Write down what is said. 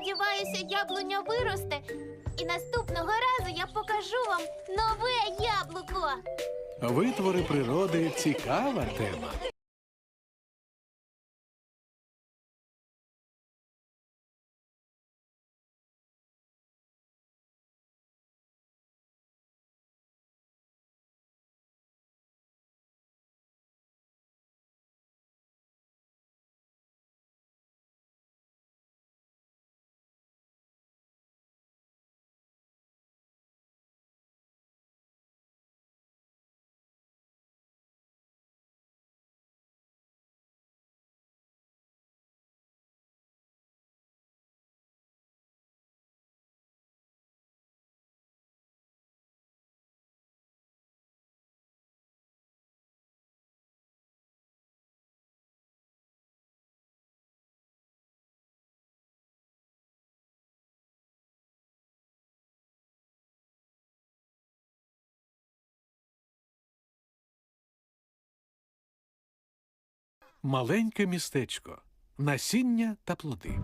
Сподіваюся, яблуня виросте, і наступного разу я покажу вам нове яблуко. Витвори природи цікава тема. Маленьке містечко. Насіння та плоди.